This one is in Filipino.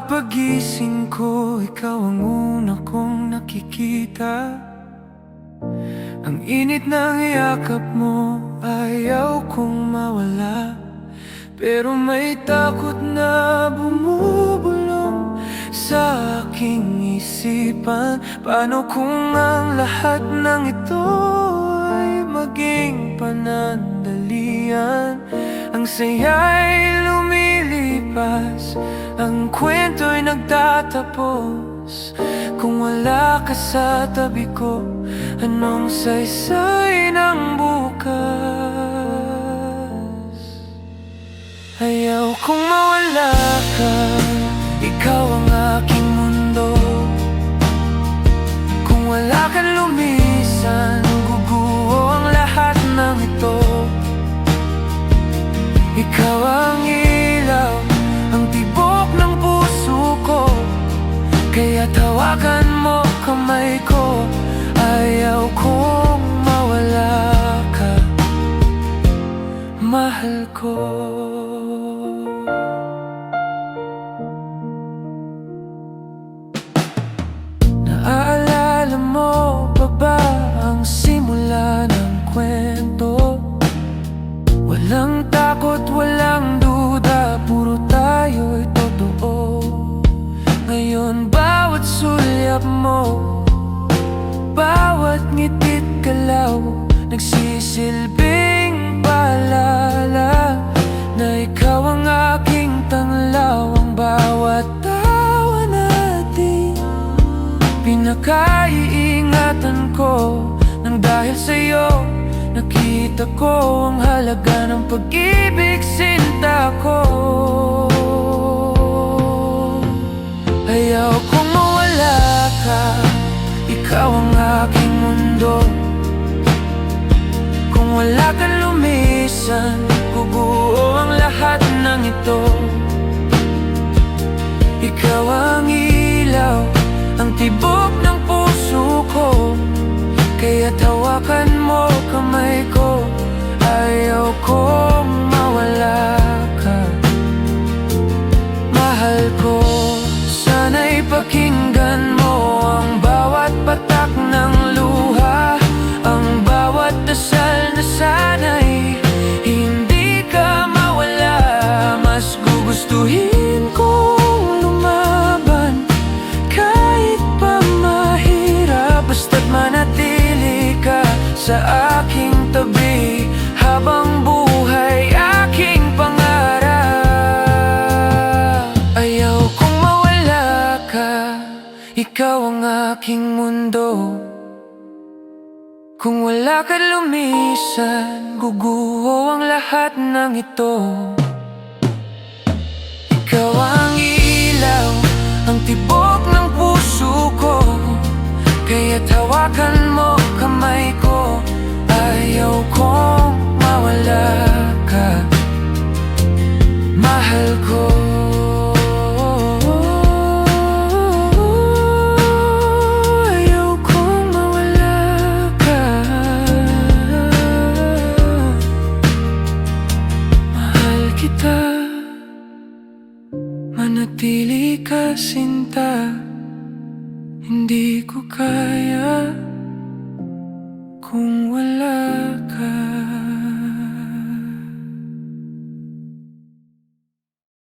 bawat pagising ko Ikaw ang una kong nakikita. Ang init ng yakap mo Ayaw kong mawala. Pero may takot na bumubulong Sa aking isipan. Paano kung ang lahat ng ito Ay maging panandalian? Ang saya'y Ang kwento'y nagtatapos. Kung wala ka sa tabi ko Anong saysay ng bukas? Ayaw kong mawala ka. Ikaw ang aking mundo. Kung wala kang lumisan Guguho ang lahat ng ito. Ikaw ang Tawagan mo kamay ko. Ayaw kong mawala ka. Mahal ko Nagsisilbing paalala Na ikaw ang aking tanglaw Ang bawat tawa natin. Pinakaiingatan ko Nang dahil sa'yo Nakita ko ang halaga ng pag-ibig sinta ko Kung wala kang lumisan. Guguho ang lahat ng ito. Ikaw ang ilaw, ang tibok ng puso ko. Kaya tawakan mo kamay ko. Ayaw kong mawala ka. Mahal ko, sana'y pakinggan ang aking mundo. Kung wala ka lumisan Guguho ang lahat ng ito. Ikaw ang ilaw, ang tibok ng puso ko. Kaya tawakan mo kamay ko. Ayaw kong mawala ka. Mahal ko Manatili ka sinta. Hindi ko kaya